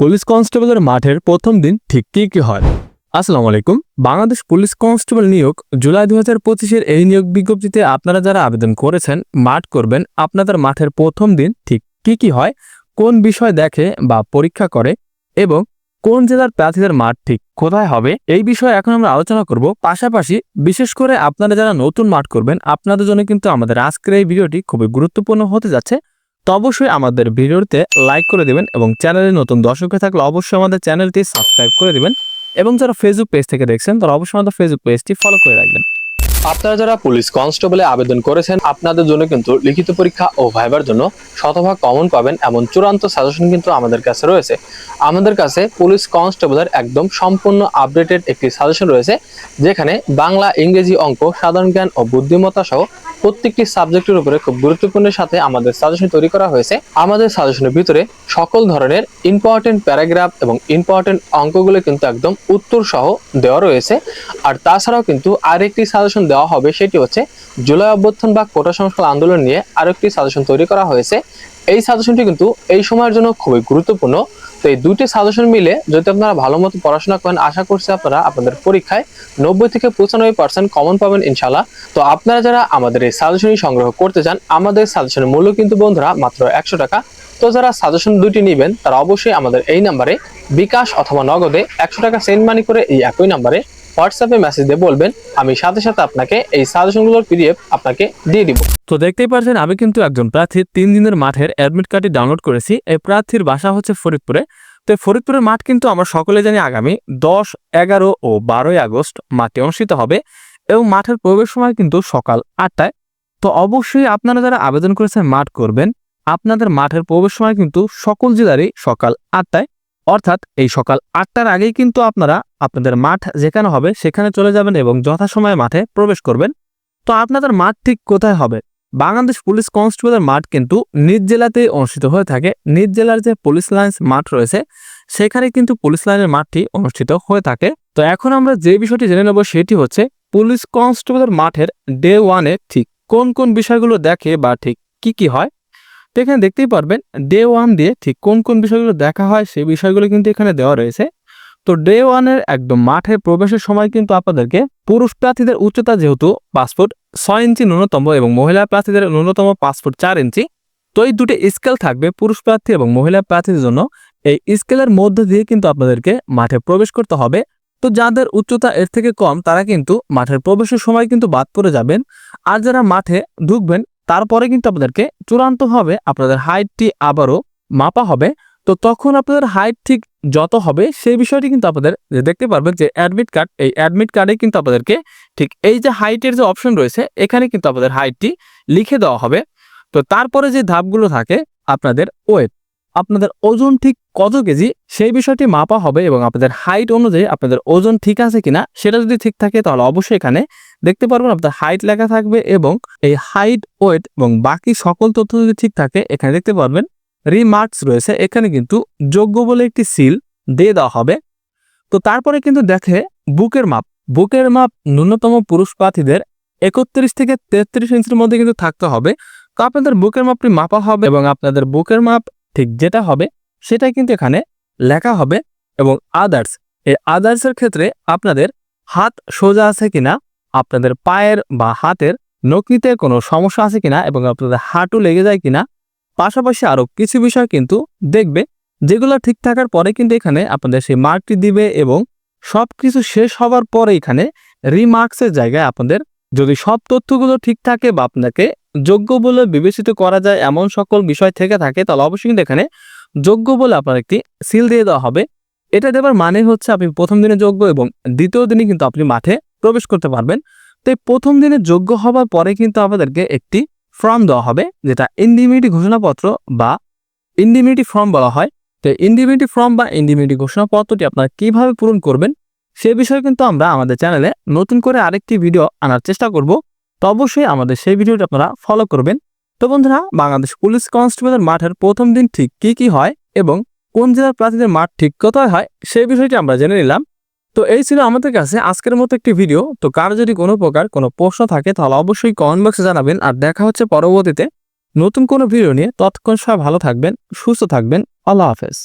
Police কনস্টেবলের মাঠের প্রথম দিন ঠিক কী কী হয়? আসসালামু আলাইকুম। বাংলাদেশ পুলিশ কনস্টেবল নিয়োগ জুলাই দু হাজার পঁচিশের এই নিয়োগ বিজ্ঞপ্তিতে আপনারা যারা আবেদন করেছেন, মাঠ করবেন, আপনাদের মাঠের প্রথম দিন ঠিক কী কী হয়, কোন বিষয় দেখে বা পরীক্ষা করে এবং কোন জেলার প্রার্থীদের মাঠ ঠিক কোথায় হবে, এই বিষয়ে এখন আমরা আলোচনা করব। পাশাপাশি বিশেষ করে আপনারা যারা নতুন মাঠ করবেন, আপনাদের জন্য কিন্তু আমাদের আজকের এই ভিডিওটি খুবই গুরুত্বপূর্ণ হতে যাচ্ছে। তো অবশ্যই আমাদের ভিডিওতে লাইক করে দিবেন এবং চ্যানেলে নতুন দর্শক হয়ে থাকলে অবশ্যই আমাদের চ্যানেলটি সাবস্ক্রাইব করে দিবেন এবং যারা ফেসবুক পেজ থেকে দেখছেন, তারা অবশ্যই আমাদের ফেসবুক পেজটি ফলো করে রাখবেন। আপনারা যারা পুলিশ কনস্টেবলে আবেদন করেছেন, আপনাদের জন্য কিন্তু লিখিত পরীক্ষা ও ভাইবার জন্য শতভাগ কমন পাবেন এমন চূড়ান্ত সাজেশন কিন্তু আমাদের কাছে রয়েছে। আমাদের কাছে পুলিশ কনস্টেবলের একদম সম্পূর্ণ আপডেটেড একটি সাজেশন রয়েছে, যেখানে বাংলা ইংরেজি অঙ্ক, সাধারণ জ্ঞান ও বুদ্ধিমত্তা সহ প্রত্যেকটি সাবজেক্টের উপরে খুব গুরুত্বপূর্ণের সাথে আমাদের সাজেশন তৈরি করা হয়েছে। আমাদের সাজেশনের ভিতরে সকল ধরনের ইম্পর্টেন্ট প্যারাগ্রাফ এবং ইম্পর্টেন্ট অঙ্কগুলো কিন্তু একদম উত্তর সহ দেওয়া রয়েছে। আর তাছাড়াও কিন্তু আরেকটি সাজেশন দেওয়া হবে, সেটি হচ্ছে জুলাই অভ্যর্থন বা কোটা সংস্কার আন্দোলন নিয়ে আরেকটি সাজেশন তৈরি করা হয়েছে। এই সাজেশনটি কিন্তু এই সময়ের জন্য খুবই গুরুত্বপূর্ণ। তো এই দুইটি সাজেশন মিলে যদি আপনারা ভালো মতো পড়াশোনা করেন, আশা করছি আপনারা আপনাদের পরীক্ষায় নব্বই থেকে পঁচানব্বই পার্সেন্ট কমন পাবেন ইনশাল্লাহ তো আপনারা যারা আমাদের এই সাজেশনই সংগ্রহ করতে চান, আমাদের সাজেশনের মূল্য কিন্তু বন্ধুরা মাত্র একশো টাকা। তো যারা সাজেশন দুইটি নেবেন, তারা অবশ্যই আমাদের এই নাম্বারে বিকাশ অথবা নগদে একশো টাকা সেন্ড মানি করে এই একই নাম্বারে হোয়াটসঅ্যাপে মেসেজ দিয়ে বলবেন, আমি সাথে সাথে আপনাকে এই সাজেশনগুলোর পিডিএফ আপনাকে দিয়ে দিব। তো দেখতেই পাচ্ছেন আমি কিন্তু একজন প্রার্থীর তিন দিনের মাঠের অ্যাডমিট কার্ডটি ডাউনলোড করেছি। এই প্রার্থীর বাসা হচ্ছে ফরিদপুরে। তো ফরিদপুরের মাঠ কিন্তু আমরা সকলে জানি আগামী দশ, এগারো ও বারোই আগস্ট মাঠে অনুষ্ঠিত হবে এবং মাঠের প্রবেশ সময় কিন্তু সকাল আটটায়। তো অবশ্যই আপনারা যারা আবেদন করেছেন মাঠ করবেন, আপনাদের মাঠের প্রবেশ সময় কিন্তু সকল জেলারই সকাল আটটায়। অর্থাৎ এই সকাল আটটার আগেই কিন্তু আপনারা আপনাদের মাঠ যেখানে হবে সেখানে চলে যাবেন এবং যথাসময়ে মাঠে প্রবেশ করবেন। তো আপনাদের মাঠ ঠিক কোথায় হবে? বাংলাদেশ পুলিশ কনস্টেবলের মাঠ কিন্তু নিজ জেলাতেই অনুষ্ঠিত হয়ে থাকে। নিজ জেলার যে পুলিশ লাইন্স মাঠ রয়েছে, সেখানে কিন্তু পুলিশ লাইনের মাঠটি অনুষ্ঠিত হয়ে থাকে। তো এখন আমরা যে বিষয়টি জেনে নেব সেটি হচ্ছে, পুলিশ কনস্টেবলের মাঠের ডে ওয়ানে ঠিক কোন কোন বিষয়গুলো দেখে বা ঠিক কি কি হয়? তো এখানে দেখতেই পারবেন ডে ওয়ান দিয়ে ঠিক কোন কোন বিষয়গুলো দেখা হয় সেই বিষয়গুলো কিন্তু এখানে দেওয়া রয়েছে। তো ডে ওয়ানের একদম মাঠে প্রবেশের সময় কিন্তু আপনাদেরকে পুরুষ প্রার্থীদের উচ্চতা যেহেতু পাসপোর্ট ছয় ইঞ্চি ন্যূনতম এবং মহিলা প্রার্থীদের ন্যূনতম পাসপোর্ট চার ইঞ্চি, তো এই দুটি স্কেল থাকবে পুরুষ প্রার্থী এবং মহিলা প্রার্থীদের জন্য। এই স্কেলের মধ্যে দিয়ে কিন্তু আপনাদেরকে মাঠে প্রবেশ করতে হবে। তো যাদের উচ্চতা এর থেকে কম, তারা কিন্তু মাঠের প্রবেশের সময় কিন্তু বাদ পড়ে যাবেন। আর যারা মাঠে ঢুকবেন তারপরে কিন্তু আপনাদেরকে চূড়ান্তভাবে আপনাদের হাইটটি আবারও মাপা হবে। তো তখন আপনাদের হাইট ঠিক যত হবে, সেই বিষয়টি কিন্তু আপনাদের দেখতে পারবেন যে অ্যাডমিট কার্ড এই অ্যাডমিট কার্ডে কিন্তু আপনাদেরকে ঠিক এই যে হাইটের যে অপশন রয়েছে, এখানে কিন্তু আপনাদের হাইটটি লিখে দেওয়া হবে। তো তারপরে যে ধাপগুলো থাকে, আপনাদের ওয়েট আপনাদের ওজন ঠিক কত কেজি সেই বিষয়টি মাপা হবে এবং আপনাদের হাইট অনুযায়ী আপনাদের ওজন ঠিক আছে কিনা সেটা যদি ঠিক থাকে তাহলে অবশ্যই এখানে দেখতে পারবেন আপনার হাইট লেখা থাকবে এবং এই হাইট ওয়েট এবং বাকি সকল তথ্য যদি ঠিক থাকে এখানে দেখতে পারবেন রিমার্কস রয়েছে। এখানে কিন্তু যোগ্য বলে একটি সিল দিয়ে দেওয়া হবে। তো তারপরে কিন্তু দেখে বুকের মাপ। বুকের মাপ ন্যূনতম পুরুষ প্রার্থীদের একত্রিশ থেকে তেত্রিশ ইঞ্চির মধ্যে কিন্তু থাকতে হবে। তো আপনাদের বুকের মাপটি মাপা হবে এবং আপনাদের বুকের মাপ ঠিক যেটা হবে সেটা কিন্তু এখানে লেখা হবে এবং আদার্স এই আদার্সের ক্ষেত্রে আপনাদের হাত সোজা আছে কিনা, আপনাদের পায়ের বা হাতের নকনিতে কোনো সমস্যা আছে কিনা এবং আপনাদের হাঁটু লেগে যায় কিনা, পাশাপাশি আরও কিছু বিষয় কিন্তু দেখবে, যেগুলো ঠিক থাকার পরে কিন্তু এখানে আপনাদের সেই মার্কটি দিবে এবং সব কিছু শেষ হওয়ার পরে এখানে রিমার্কসের জায়গায় আপনাদের যদি সব তথ্যগুলো ঠিক থাকে বা আপনাকে যোগ্য বলে বিবেচিত করা যায় এমন সকল বিষয় থেকে থাকে, তাহলে অবশ্যই কিন্তু এখানে যোগ্য বলে আপনার একটি সিল দিয়ে দেওয়া হবে। এটা দেওয়ার মানে হচ্ছে আপনি প্রথম দিনে যোগ্য এবং দ্বিতীয় দিনে কিন্তু আপনি মাঠে প্রবেশ করতে পারবেন। তো প্রথম দিনে যোগ্য হওয়ার পরে কিন্তু আমাদেরকে একটি ফর্ম দেওয়া হবে, যেটা ইন্ডিমিউনিটি ঘোষণাপত্র বা ইন্ডিমিউনিটি ফর্ম বলা হয়। তো ইন্ডিমিউনিটি ফর্ম বা ইন্ডিমিউনিটি ঘোষণাপত্রটি আপনারা কীভাবে পূরণ করবেন, সে বিষয়ে কিন্তু আমরা আমাদের চ্যানেলে নতুন করে আরেকটি ভিডিও আনার চেষ্টা করব। তো অবশ্যই আমাদের সেই ভিডিওটি আপনারা ফলো করবেন। তো বন্ধুরা, বাংলাদেশ পুলিশ কনস্টেবলের মাঠের প্রথম দিন ঠিক কি কি হয় এবং কোন জেলার প্রার্থীদের মাঠ ঠিক কোথায় হয় সেই বিষয়টি আমরা জেনে নিলাম। তো এই ছিল আমাদের কাছে আজকের মতো একটি ভিডিও। তো কার যদি কোনো প্রকার কোনো প্রশ্ন থাকে তাহলে অবশ্যই কমেন্ট বক্সে জানাবেন। আর দেখা হচ্ছে পরবর্তীতে নতুন কোনো ভিডিও নিয়ে। ততক্ষণ সবাই ভালো থাকবেন, সুস্থ থাকবেন। আল্লাহ হাফেজ।